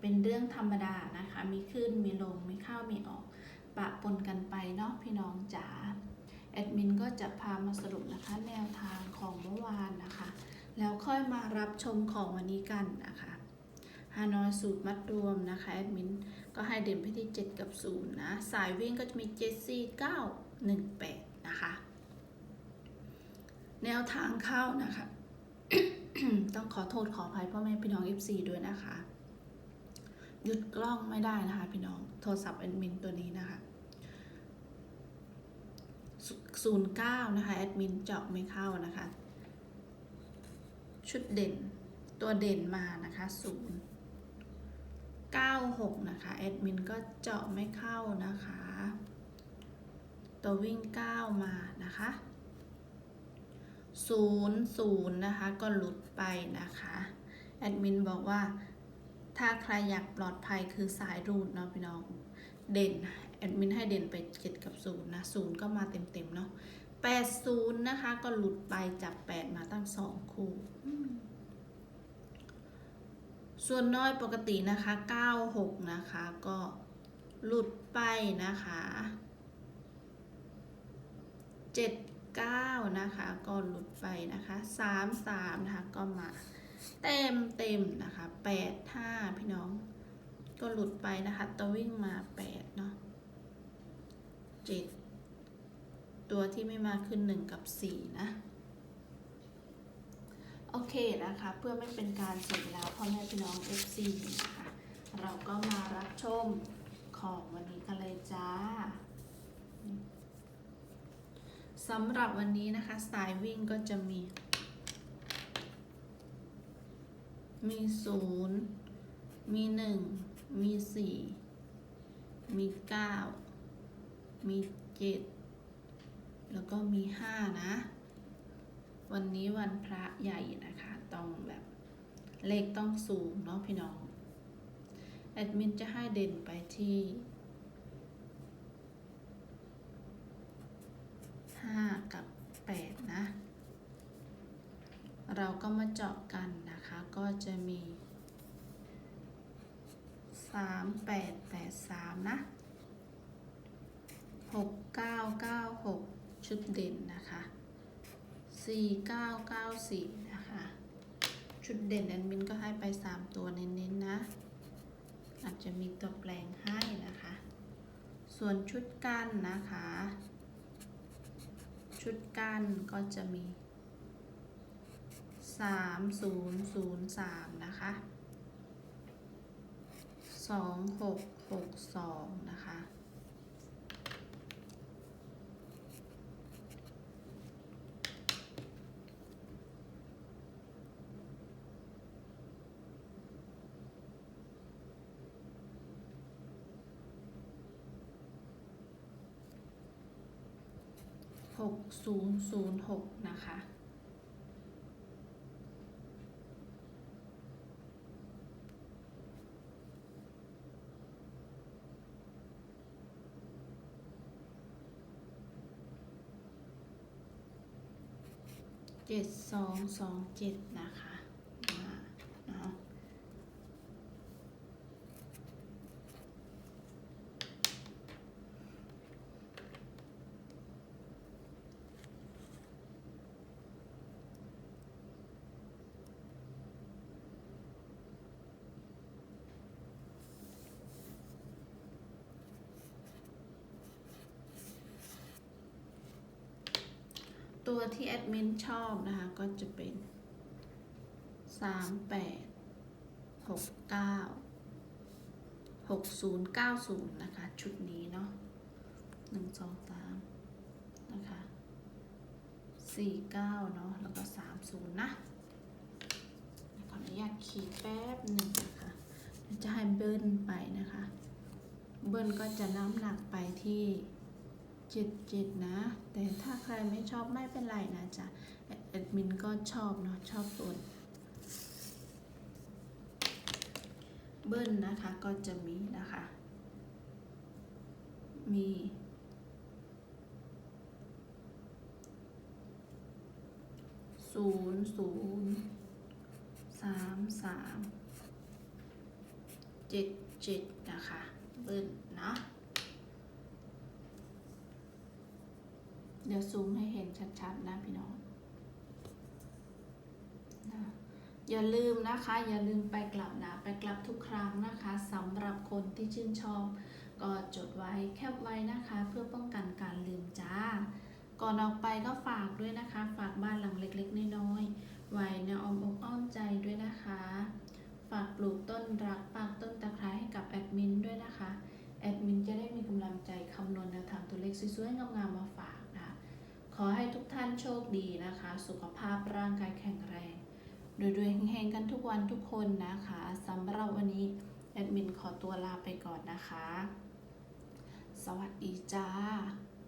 เป็นเรื่องธรรมดานะคะ มีขึ้นมีลง มีเข้ามีออก ปะปนกันไปเนาะพี่น้องจ๋าแอดมินก็จะพามาสรุปนะคะแนวทางของเมื่อวานนะคะ แล้วค่อยมารับชมของวันนี้กันนะคะฮานอยสูตรมัดรวมนะคะแอดมินก็ให้เด่นไปที่ 7 กับ 0 นะ สายวิ่งก็จะมี7 4 9 1 8 นะคะ แนวทางเข้านะคะ ต้องขอโทษขออภัยพ่อแม่พี่น้อง FC ด้วยนะคะ ยุดกล้องไม่ได้นะคะ พี่น้องโทรศัพท์แอดมินตัวนี้นะคะศูนย์เก้านะคะแอดมินเจาะไม่เข้านะคะ ชุดเด่นตัวเด่นมานะคะศูนย์เก้าหกนะคะแอดมินก็เจาะไม่เข้านะคะ ตัววิ่งเก้ามานะคะศูนย์ศูนย์นะคะก็หลุดไปนะคะแอดมินบอกว่า ถ้าใครอยากปลอดภัยคือสายรูดเนาะพี่น้อง เด่นแอดมินให้เด่นไป 7 กับ0นะ0ก็มาเต็มๆเนาะ80นะคะ ก็หลุดไปจับ 8 มาตั้ง 2 คู่ ส่วนน้อยปกตินะคะ 96 นะคะ ก็หลุดไปนะคะ79 นะคะ ก็หลุดไปนะคะ 33 นะคะ ก็มา เต็มเต็มนะคะแปดห้าพี่น้อง ก็หลุดไปนะคะตัววิ่งมาแปดเนาะเจ็ดตัวที่ไม่มาขึ้นหนึ่งกับสี่นะโอเคนะคะ เพื่อไม่เป็นการเสียเวลาพ่อแม่พี่น้อง FC นะคะเราก็มารับชมของวันนี้กันเลยจ้าสำหรับวันนี้นะคะสายวิ่งก็จะมี มีศูนย์มีหนึ่งมีสี่มีเก้ามีเจ็ดแล้วก็มีห้านะ วันนี้วันพระใหญ่นะคะ ต้องแบบเลขต้องสูงเนาะพี่น้อง แอดมินจะให้เด่นไปที่ห้ากับแปดนะ เราก็มาเจาะกันนะคะ ก็จะมี 3 8 8 3 นะ 6 9 9 6 ชุดเด่นนะคะ 4 9 9 4 นะคะ ชุดเด่นแอดมินก็ให้ไป 3 ตัวเน้นๆนะ อาจจะมีตัวแปลงให้นะคะ ส่วนชุดกันนะคะ ชุดกันก็จะมี สามศูนย์ศูนย์สามนะคะสองหกหกสองนะคะหกศูนย์ศูนย์หกนะคะ เจ็ดสองสองเจ็ดนะคะ ตัวที่แอดมินชอบนะคะ ก็จะเป็นสามแปดหกเก้าหกศูนย์เก้าศูนย์นะคะ ชุดนี้เนาะหนึ่งสองสามนะคะสี่เก้าเนาะแล้วก็สามศูนย์นะขออนุญาตขีดแป๊บหนึ่งนะคะจะให้เบิ้ลไปนะคะ เบิ้ลก็จะน้ำหนักไปที่ จ็ดเจ็ดนะ แต่ถ้าใครไม่ชอบไม่เป็นไรนะจ๊ะแอแอดมินก็ชอบเนาะชอบตัวเบิ้ลนะคะก็จะมีนะคะ มีศูนย์ศูนย์สามสามเจ็ดเจ็ดนะคะ เบิ้ลเนาะ เดี๋ยวซูมให้เห็นชัดๆนะพี่น้องนะอย่าลืมนะคะ อย่าลืมไปกลับนะ ไปกลับทุกครั้งนะคะสำหรับคนที่ชื่นชอบ ก็จดไว้แคปไว้นะคะ เพื่อป้องกันการลืมจ้า ก่อนออกไปก็ฝากด้วยนะคะ ฝากบ้านหลังเล็กๆ น้อยๆไว้ในอ้อมอกอ้อมใจด้วยนะคะ ฝากปลูกต้นรักปากต้นตะไคร้ให้กับแอดมินด้วยนะคะ แอดมินจะได้มีกำลังใจคำนวณแนวทางตัวเลขสวยๆงามๆมาฝาก ขอให้ทุกท่านโชคดีนะคะ สุขภาพร่างกายแข็งแรงรวยๆเฮงๆกันทุกวันทุกคนนะคะสำหรับวันนี้แอดมินขอตัวลาไปก่อนนะคะ สวัสดีจ้า